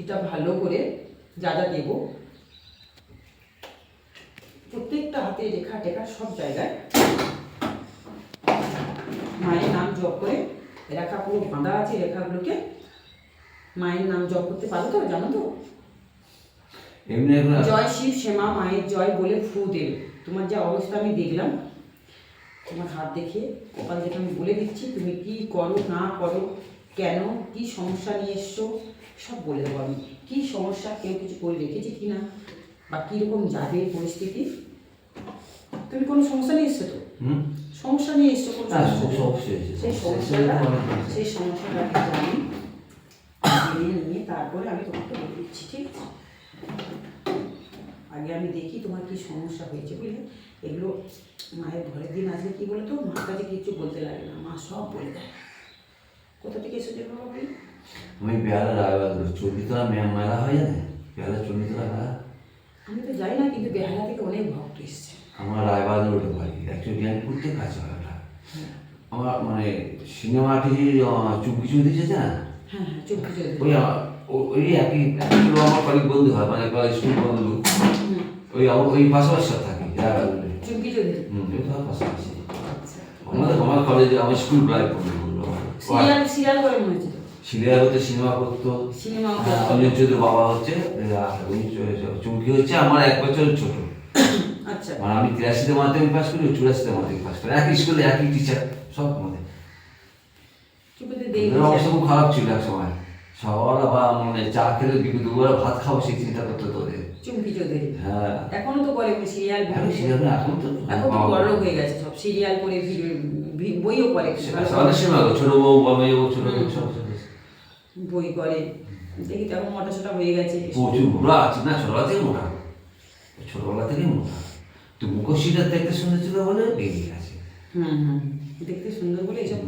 এটা ভালো করে যা যা দেব। প্রত্যেকটা হাতে রেখা টেখা সব জায়গায় মায়ের নাম জপ করে রেখা পুরো বাঁধা আছে রেখাগুলোকে। মায়ের নাম জপ করতে পারো তো জানো তো? জয় শিব শ্যামা মায়ের জয় বলে ফু দেবে। তোমার যা অবস্থা আমি দেখলাম। তোমার হাত দেখে কপাল দেখে আমি বলে দিচ্ছি তুমি কি করো না করো কেন? কি সমস্যা নিয়ে এসছো? সব বলে দেবো আমি। কী সমস্যা? কেউ কিছু করে রেখেছে কি না? বা কীরকম যাবে পরিস্থিতি? তুমি কোনো সমস্যা নিয়ে এসছো তো? হুম? সমস্যা নিয়ে এসছো কোনো হ্যাঁ, সেই সমস্যাটা সেই সমস্যাটা আমি জেনে। নিয়ে তারপরে আমি তোমাকে বলে দিচ্ছি ঠিক আছে? আগে আমি দেখি তোমার কি সমস্যা হয়েছে বুঝলে এগুলো মায়ের ঘরের দিন আসলে কি বলতো? মার কাছে কিছু বলতে লাগে না। মা সব বলে দেয়। কোথা থেকে এসেছে বলি আমি বেহালা চণ্ডীতলা মেলা হয় জানে বেহালা চণ্ডীতলা মেলা? আমি তো যাই না কিন্তু বেহালা থেকে অনেক ভক্ত এসছে। আমার বাড়ি অ্যাকচুয়ালি আমি ঘুরতে কাছে হয় ওটা। আমার মানে সিনেমাটি চুপকি চুপি দিয়েছে না? হ্যাঁ হ্যাঁ চুপ ওই ওই একই আমার কলিগ বন্ধু হয় মানে স্কুল বন্ধু। ওই ওই পাশাপাশি থাকে রায়বাদ রোডে চুমকি চৌধুরী হুম ওই পাশাপাশি। আচ্ছা। আমাদের আমার কলেজে আমার স্কুল লাইফ বন্ধু সিরিয়াল সিরিয়াল করে মনে হচ্ছে সিরিয়াল হতে সিনেমা করতো। সিনেমা অঞ্জন চৌধুরীর বাবা হচ্ছে চুমকি হচ্ছে আমার এক বছর ছোট। আচ্ছা। মানে আমি তিরাশিতে মাধ্যমিক পাস করি চুরাশিতে মাধ্যমিক পাস করি। একই স্কুলে একই টিচার সব আমাদের অবস্থা খুব খারাপ ছিল এক সময়। সবার বা মানে চা খেলে কি দুবার ভাত খাব সেই চিন্তা করতে তো ওদের চুমকি চৌধুরী। হ্যাঁ। এখনও তো করে সিরিয়াল সিরিয়াল এখন তো এখন তো বড় হয়ে গেছে সব। সিরিয়াল করে ভিডিও বইও করে আমাদের ছোট বউ বা মেয়ে বউ ছোট বই করে দেখি তো এখন মোটা সোটা হয়ে গেছে। প্রচুর বুড়া আছে না ছোটবেলা থেকে মোটা। ছোটবেলা থেকে মোটা। তো মুখোশিটা দেখতে সুন্দর ছিল বলে বেরিয়ে গেছে। হুম হুম। দেখতে সুন্দর বলে এইসব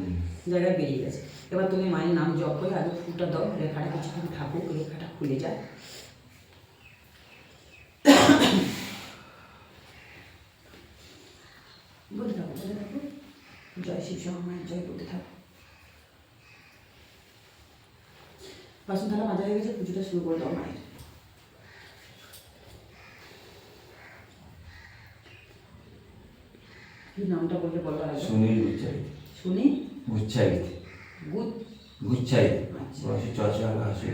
জায়গায় বেরিয়ে গেছে। এবার তুমি মায়ের নাম জপ করে আগে ফুলটা দাও রেখাটা কিছুক্ষণ থাকুক রেখাটা খুলে যায় বলতে থাকো বলতে থাকো জয় শিব মায়ের জয় বলতে থাকো। বাসন থালা মাজা হয়ে গেছে পুজোটা শুরু করে দাও মায়ের। কি নামটা বলতে বলো আগে সুনীল গুচ্ছাইত। শুনি গুচ্ছাইত। গুড গুচ্ছাইত। আচ্ছা। চর্চা আসে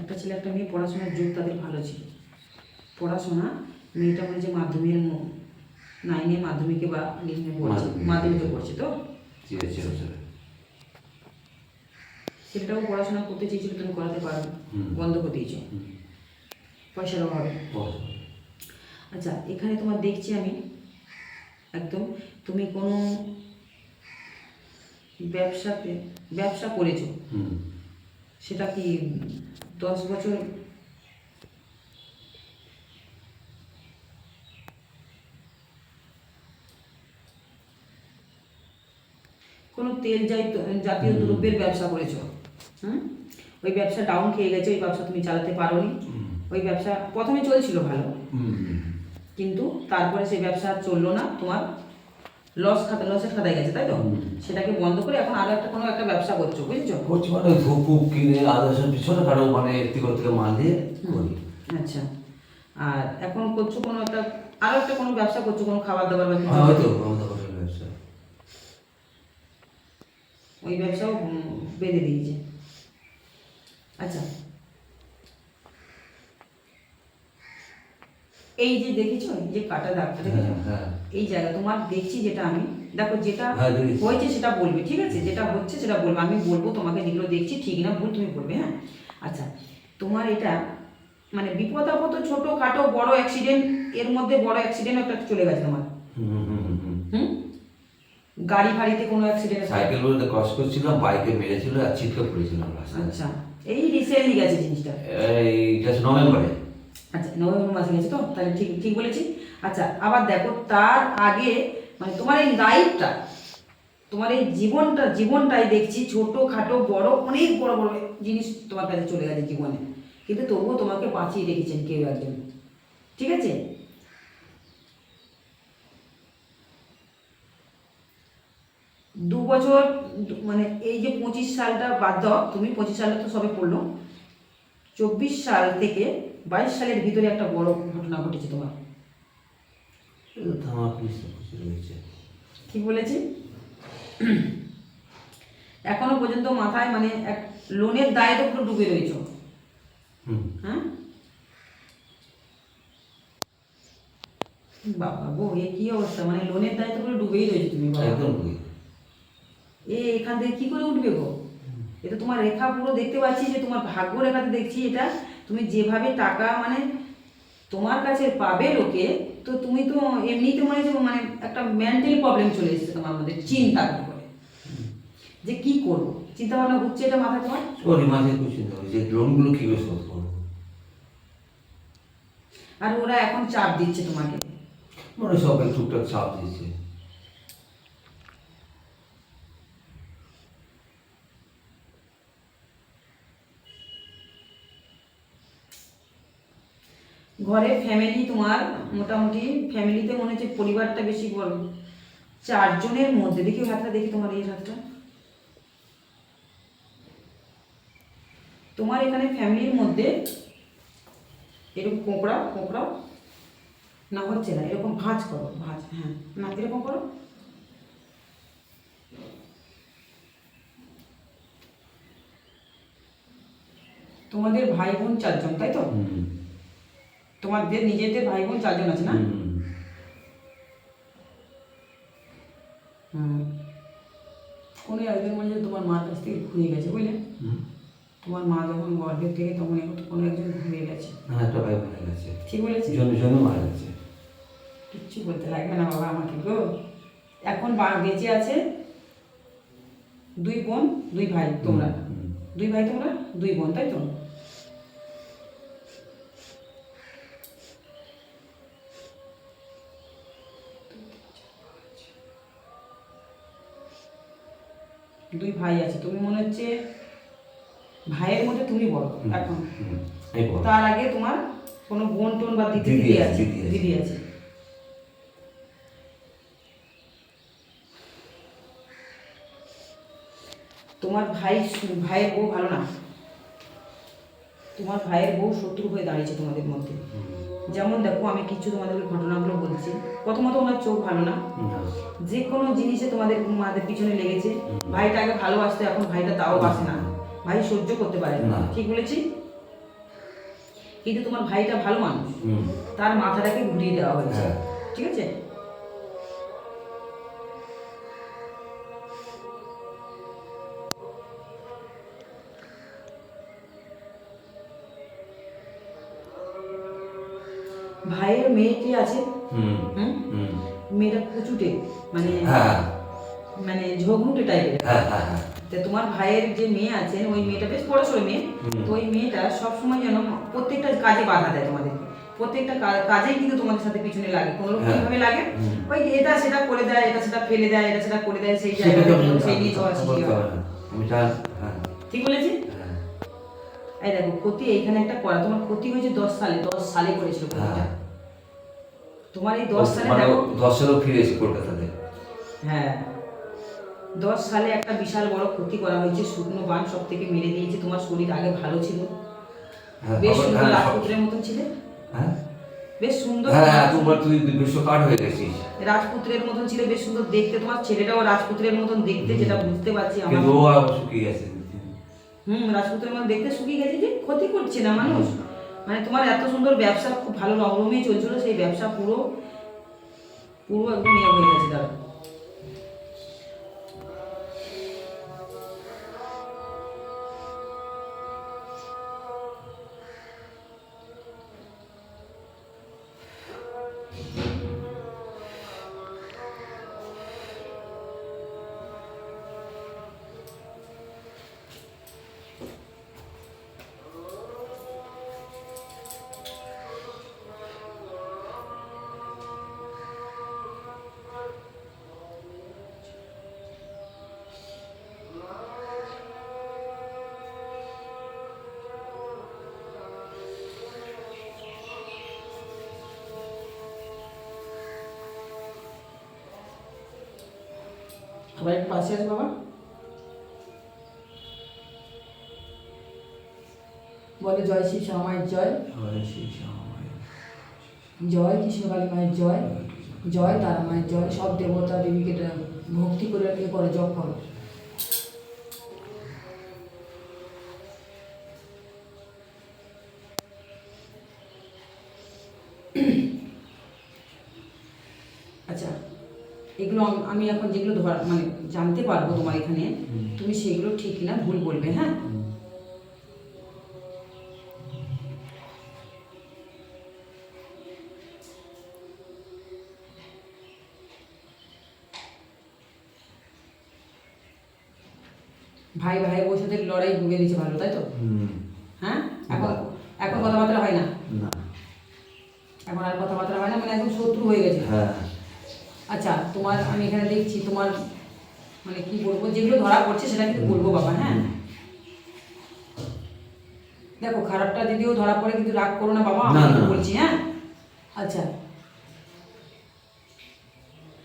একটা ছেলে একটা মেয়ে পড়াশোনার যোগ তাদের ভালো ছিল। পড়াশোনা মেয়েটা মনে যে মাধ্যমিক নাইনে মাধ্যমিকে বা ইলেভেনে পড়ছে মাধ্যমিকে। পড়ছে তো? ছেলেটাও পড়াশোনা করতে চেয়েছিল তুমি করাতে পারো বন্ধ করে দিয়েছ। পয়সার অভাবে। আচ্ছা এখানে তোমার দেখছি আমি একদম তুমি কোনো ব্যবসাতে ব্যবসা করেছ? সেটা কি দশ বছর। কোনো তেল জাতীয় জাতীয় দ্রব্যের ব্যবসা করেছ? হুম? ওই ব্যবসা ডাউন খেয়ে গেছে ওই ব্যবসা তুমি চালাতে পারোনি। ওই ব্যবসা প্রথমে চলছিল ভালো। কিন্তু তারপরে সেই ব্যবসা চলল না তোমার লস খাতা লসের খাতায় গেছে তাই তো? সেটাকে বন্ধ করে এখন আরও একটা কোনো একটা ব্যবসা করছ বুঝেছ? করছি মানে ওই ধূপ কিনে আদা সব ছোটোখাটো মানে ব্যক্তিগত থেকে মাল দিয়ে করি। আচ্ছা। আর এখন করছ কোনো একটা আরও একটা কোনো ব্যবসা করছ কোনো খাবার দাবার বা কিছু? হ্যাঁ, হয়তো ব্যবসা। ওই ব্যবসাও বেঁধে দিয়েছে। আচ্ছা। এই যে দেখেছ? এই যে কাটা দাগটা দেখেছ? হ্যাঁ এই জায়গা তোমার দেখছি যেটা আমি দেখো যেটা হ্যাঁ, হয়েছে সেটা বলবে ঠিক আছে? যেটা হচ্ছে সেটা বলবে। আমি বলব তোমাকে যেগুলো দেখছি ঠিক না ভুল তুমি বলবে হ্যাঁ? আচ্ছা তোমার এটা মানে বিপদ আপদ ছোট খাটো বড় অ্যাক্সিডেন্ট এর মধ্যে বড় অ্যাক্সিডেন্ট একটা চলে গেছে তোমার। হুম হুম হুম হুম হুম। গাড়ি ফাড়িতে কোনো অ্যাক্সিডেন্ট সাইকেল বলতে ক্রস করছিলাম বাইকে মেরেছিল আর ছিটকে পড়েছিলাম আচ্ছা এই রিসেন্টলি গেছে জিনিসটা। এইটা নভেম্বরে আচ্ছা নভেম্বর মাসে গেছে তো? তাহলে ঠিক ঠিক বলেছি। আচ্ছা আবার দেখো, তার আগে মানে তোমার এই লাইফটা তোমার এই জীবনটা, জীবনটাই দেখছি ছোট খাটো বড়, অনেক বড় বড় জিনিস তোমার কাছে চলে গেছে জীবনে। কিন্তু তবুও তোমাকে বাঁচিয়ে রেখেছেন কেউ একজন। ঠিক আছে? দু বছর মানে এই যে পঁচিশ সালটা বাদ দাও, তুমি পঁচিশ সালটা তো সবে পড়ল। চব্বিশ সাল থেকে বাইশ সালের ভিতরে একটা বড় ঘটনা ঘটেছে তোমার। কিছু বলেছি? এখনও পর্যন্ত মাথায় মানে এক লোনের দায়ে তো পুরো ডুবে রয়েছ। হুম। হ্যাঁ? বাবা গো এ কি অবস্থা? মানে লোনের দায়ে তো পুরো ডুবেই রয়েছে তুমি এখান থেকে কি করে উঠবে গো? এটা তোমার রেখা পুরো দেখতে পাচ্ছি যে তোমার ভাগ্য রেখাতে দেখছি এটা। তুমি যেভাবে টাকা মানে তোমার কাছে পাবে লোকে তো তুমি তো এমনিতে মনে মানে একটা মেন্টাল প্রবলেম চলে এসেছে তোমার মধ্যে চিন্তা করে। যে কি করব? চিন্তা ভাবনা হচ্ছে এটা মাথায় তোমার? খুব চিন্তা করি যে লোনগুলো শোধ করব? আর ওরা এখন চাপ দিচ্ছে তোমাকে। মানে সবাই টুকটাক চাপ দিচ্ছে। ঘরে ফ্যামিলি তোমার মোটামুটি ফ্যামিলিতে মনে হচ্ছে পরিবারটা বেশি বড়। চারজনের মধ্যে, দেখি হাতটা, দেখি তোমার এই হাতটা। তোমার এখানে ফ্যামিলির মধ্যে এরকম কোঁকড়া কোঁকড়া, না হচ্ছে না, এরকম ভাঁজ করো, ভাঁজ হ্যাঁ না, এরকম করো। তোমাদের ভাই বোন চারজন, তাই তো? তোমাদের নিজেদের ভাই বোন চারজন আছে না? কোনো একজন মনে তোমার মার কাছ থেকে ঘুরে গেছে বুঝলে? তোমার মা যখন গর্ভের থেকে তখন এখন কোনো একজন ঘুরে গেছে। হ্যাঁ একটা ভাই মারা গেছে। ঠিক বলেছি জন্য জন্য মারা গেছে। কিচ্ছু বলতে লাগবে না বাবা আমাকে গো। এখন বা- বেঁচে আছে দুই বোন দুই ভাই তোমরা। দুই ভাই তোমরা দুই বোন তাই তো? দুই ভাই আছে তুমি মনে হচ্ছে ভাইয়ের মধ্যে তুমি বড় এখন। তার আগে তোমার কোনো বোন টোন বা দিদি দিদি আছে, দিদি আছে। তোমার ভাই ভাইয়ের বউ ভালো না তোমার ভাইয়ের বউ শত্রু হয়ে দাঁড়িয়েছে তোমাদের মধ্যে। যেমন দেখো আমি কিছু তোমাদের ঘটনাগুলো বলছি। প্রথমত ওনার চোখ ভালো না। যে কোনো জিনিসে তোমাদের মাদের পিছনে লেগেছে। ভাইটা আগে ভালোবাসতো এখন ভাইটা তাও বাসে না। ভাই সহ্য করতে পারে না। না। ঠিক বলেছি? কিন্তু তোমার ভাইটা ভালো মানুষ। তার মাথাটাকে ঘুরিয়ে দেওয়া হয়েছে। হ্যাঁ। ঠিক আছে? ভাইয়ের মেয়েটি আছে? হুম। মেয়েটা কুচুটে মানে হ্যাঁ মানে ঝগড়ুটে টাইপের হ্যাঁ হ্যাঁ হ্যাঁ। তা তোমার ভাইয়ের যে মেয়ে আছেন ওই মেয়েটা বেশ সড়ো মেয়ে। তো ওই মেয়েটা সবসময় যেন প্রত্যেকটা কাজে বাধা দেয় তোমাদেরকে। প্রত্যেকটা কাজেই কিন্তু তোমাদের সাথে পিছনে লাগে। কোনো রকম হ্যাঁ। কীভাবে লাগে ওই এটা সেটা করে দেয় এটা সেটা ফেলে দেয় এটা সেটা করে দেয় সেই নিয়ে হ্যাঁ। ঠিক বলেছি? হ্যাঁ। এই দেখো ক্ষতি এইখানে একটা করা। তোমার ক্ষতি হয়েছে দশ সালে দশ সালে করেছিল হ্যাঁ। তোমার এই দশ সালে মানে দেখো দশ সালেও ফিরেছি কলকাতাতে? হ্যাঁ। দশ সালে একটা বিশাল বড় ক্ষতি করা হয়েছে শুকনো বান সব থেকে মেরে দিয়েছে তোমার শরীর আগে ভালো ছিল। হ্যাঁ বেশ সুন্দর হ্যাঁ, রাজপুত্রের মতন ছিলে। হ্যাঁ? বেশ সুন্দর হ্যাঁ তোমার তুই বিশ্ব কার্ড হয়ে গেছিস। রাজপুত্রের মতন ছিল বেশ সুন্দর দেখতে। তোমার ছেলেটাও রাজপুত্রের মতন দেখতে যেটা বুঝতে পারছি আমার কিন্তু ও আর শুকিয়ে গেছে। হুম রাজপুত্রের মতন দেখতে শুকিয়ে গেছে যে ক্ষতি করছে না মানুষ। মানে তোমার এত সুন্দর ব্যবসা, খুব ভালো রমরমেই চলছিল, সেই ব্যবসা পুরো পুরো একদম ইয়ে হয়ে গেছে দাদা আবার একটু পাশে আছে বাবা? বলে জয় শ্রী শ্যামায়ের জয়। জয় কৃষ্ণকালী মায়ের জয়। জয় তারা মায়ের জয়। সব দেবতা দেবীকে ভক্তি করে পরে জপ করো। এগুলো আম- এখন যেগুলো ধর মানে জানতে পারব তোমার এখানে তুমি সেগুলো ঠিক না ভুল বলবে হ্যাঁ? ভাই ভাই সাথে লড়াই ভুগে দিচ্ছে ভালো তাই তো? হ্যাঁ? এখন এখন কথাবার্তা হয় না? না। এখন আর কথাবার্তা হয় না মানে একদম শত্রু হয়ে গেছে। হ্যাঁ। আচ্ছা তোমার আমি এখানে দেখছি তোমার মানে কি বলব যেগুলো ধরা পড়ছে সেটা কিন্তু বলব বাবা হ্যাঁ? দেখো খারাপটা যদিও ধরা পড়ে কিন্তু রাগ করো না বাবা আমি না, কিন্তু না। বলছি হ্যাঁ? আচ্ছা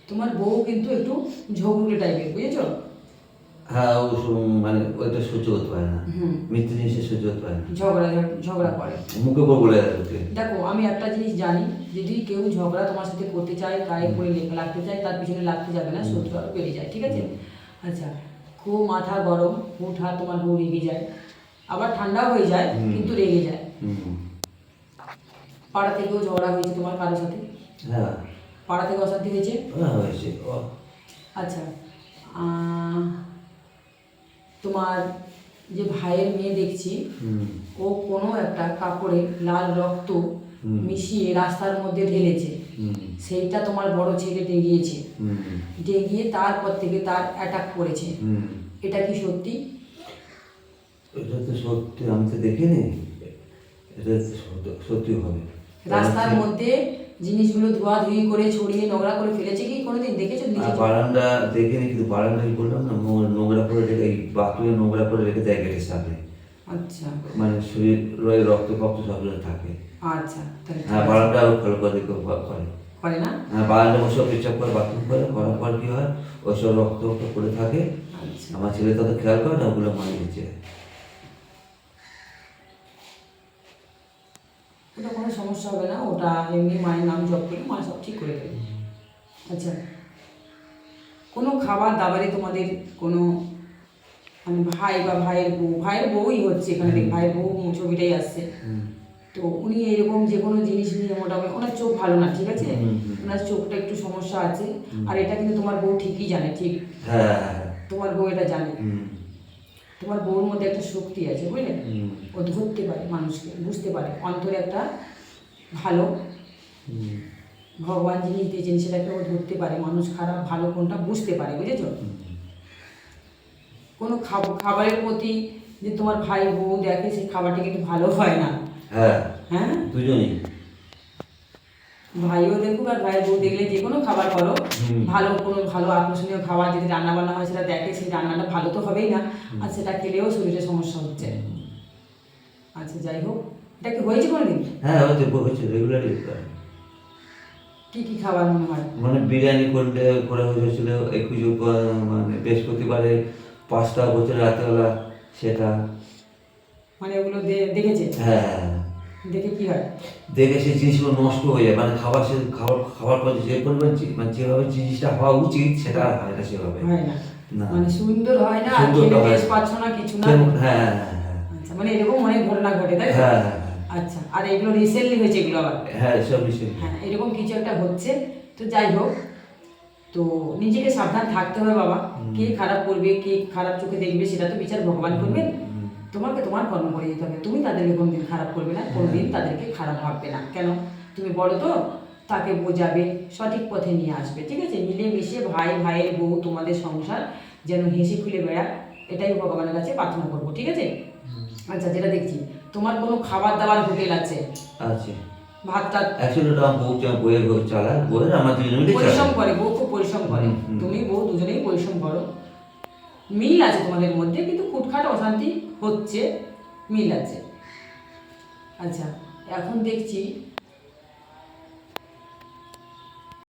তোমার বউ কিন্তু একটু ঝগড়ুটে টাইপের বুঝেছ? হ্যাঁ মানে ওইটা সহ্য করতে পারে না। হুম। মৃত্যু জিনিসে সহ্য করতে পারে না। ঝগড়া ঝগড়া করে। মুখে পর বলে দেয় ওকে। দেখো আমি একটা জিনিস জানি যদি কেউ ঝগড়া তোমার সাথে করতে চায় গায়ে করে লাগতে চায় তার পিছনে লাগতে যাবে না শত্রু আরও বেড়ে যায় ঠিক আছে? আচ্ছা খুব মাথা গরম হুট হাত তোমার বউ রেগে যায়। আবার ঠান্ডাও হয়ে যায় কিন্তু রেগে যায়। পাড়া থেকেও ঝগড়া হয়েছে তোমার কারোর সাথে? হ্যাঁ। পাড়া থেকে অশান্তি হয়েছে? হ্যাঁ হয়েছে। আচ্ছা তোমার যে ভাইয়ের মেয়ে দেখছি ও কোনো একটা কাপড়ে লাল রক্ত মিশিয়ে রাস্তার মধ্যে ঢেলেছে। সেইটা তোমার বড় ছেলে ডেগিয়েছে ডেগিয়ে তারপর থেকে তার অ্যাটাক করেছে। এটা কি সত্যি? এটা তো সত্যি আমি তো দেখিনি। এটা সত্যি হবে। রাস্তার মধ্যে জিনিসগুলো ধোয়াধুয়ি করে ছড়িয়ে নোংরা করে ফেলেছে কি কোনোদিন? দেখেছ নিজে আর বারান্দা দেখিনি কিন্তু বারান্দায় বললাম না? নোংরা- করে রেখে এই বাথরুমে নোংরা করে রেখে দেয় গেটের সামনে। আচ্ছা। মানে শরীর রয়ে রক্ত ফক্ত সব থাকে। আচ্ছা হ্যাঁ। বারান্দা ফলো করে করে। করে না? হ্যাঁ বারান্দা বসে পেচাপ করে বাথরুম করে করার পর কি হয়? ওইসব রক্ত পড়ে থাকে। আচ্ছা। আমার ছেলে তত খেয়াল করে না ওগুলো মারিয়ে ওটা কোনো সমস্যা হবে না ওটা এমনি মায়ের নাম জপ করে মা সব ঠিক করে দেবে। আচ্ছা কোনো খাবার দাবারে তোমাদের কোনো মানে ভাই বা ভাইয়ের বউ ভাইয়ের বউই হচ্ছে এখানে দেখ ভাইয়ের বউ ছবিটাই আসছে। তো উনি এরকম যে কোনো জিনিস নিয়ে মোটামুটি ওনার চোখ ভালো না ঠিক আছে। ওনার চোখটা একটু সমস্যা আছে। আর এটা কিন্তু তোমার বউ ঠিকই জানে ঠিক? হ্যাঁ হ্যাঁ হ্যাঁ। তোমার বউ এটা জানে। তোমার বউর মধ্যে একটা শক্তি আছে বুঝলে? ও ধরতে পারে মানুষকে বুঝতে পারে। অন্তরে একটা ভালো ভগবান জিনিস দিয়েছেন সেটাকে ও ধরতে পারে। মানুষ খারাপ ভালো কোনটা বুঝতে পারে বুঝেছ। কোনো খাব- খাবারের প্রতি যে তোমার ভাই বউ দেখে সেই খাবারটা কিন্তু ভালো হয় না। হ্যাঁ। হ্যাঁ? দুজনই। ভাইও দেখুক আর ভাই বউ দেখলে যে কোনো খাবার করো ভালো কোনো ভালো আকর্ষণীয় খাবার যদি রান্না বান্না হয় সেটা দেখে সেই রান্নাটা ভালো তো হবেই না। আর সেটা খেলেও শরীরে সমস্যা হচ্ছে। আচ্ছা যাই হোক। এটা কি হয়েছে কোনোদিন? হ্যাঁ হয়তো হচ্ছে রেগুলারই কি কি খাবার মনে হয়? মানে বিরিয়ানি করলে করে হয়েছিল একুশ মানে বৃহস্পতিবারে পাঁচটা বছর রাতেবেলা সেটা। মানে ওগুলো দেখেছে? হ্যাঁ। দেখে কি হয়? দেখে সেই জিনিসগুলো নষ্ট হয়ে যায়। মানে খাবার সে খাবার খাবার পর যে পরিমাণ মানে যেভাবে জিনিসটা হওয়া উচিত সেটা আর হয় না সেভাবে। হয়। মানে সুন্দর হয় না সুন্দর টেস্ট পাচ্ছ না কিছু না। হ্যাঁ হ্যাঁ হ্যাঁ আচ্ছা মানে এরকম অনেক ঘটনা ঘটে তাই হ্যাঁ হ্যাঁ হ্যাঁ। আচ্ছা আর এগুলো রিসেন্টলি হয়েছে এগুলো আবার? হ্যাঁ সব বিষয় হ্যাঁ এরকম কিছু একটা হচ্ছে। তো যাই হোক তো নিজেকে সাবধান থাকতে হবে বাবা। কে খারাপ করবে কে খারাপ চোখে দেখবে সেটা তো বিচার ভগবান করবেন। তোমাকে তোমার কর্ম করে যেতে হবে। তুমি তাদেরকে কোনোদিন খারাপ করবে না কোনোদিন তাদেরকে খারাপ ভাববে না। কেন? তুমি বলো তো তাকে বোঝাবে সঠিক পথে নিয়ে আসবে ঠিক আছে? মিলেমিশে ভাই ভাইয়ের বউ তোমাদের সংসার যেন হেসে খুলে বেড়াক এটাই ভগবানের কাছে প্রার্থনা করব ঠিক আছে? আচ্ছা যেটা দেখছি তোমার কোনো খাবার দাবার হোটেল আছে? অ্যাকচুয়ালি ওটা বউ চালায় আমার দুজন মিলে পরিশ্রম করে বউ খুব পরিশ্রম করে। তুমি বউ দুজনেই পরিশ্রম করো। মিল আছে তোমাদের মধ্যে কিন্তু খুটখাট অশান্তি হচ্ছে মিল আছে। আচ্ছা এখন দেখছি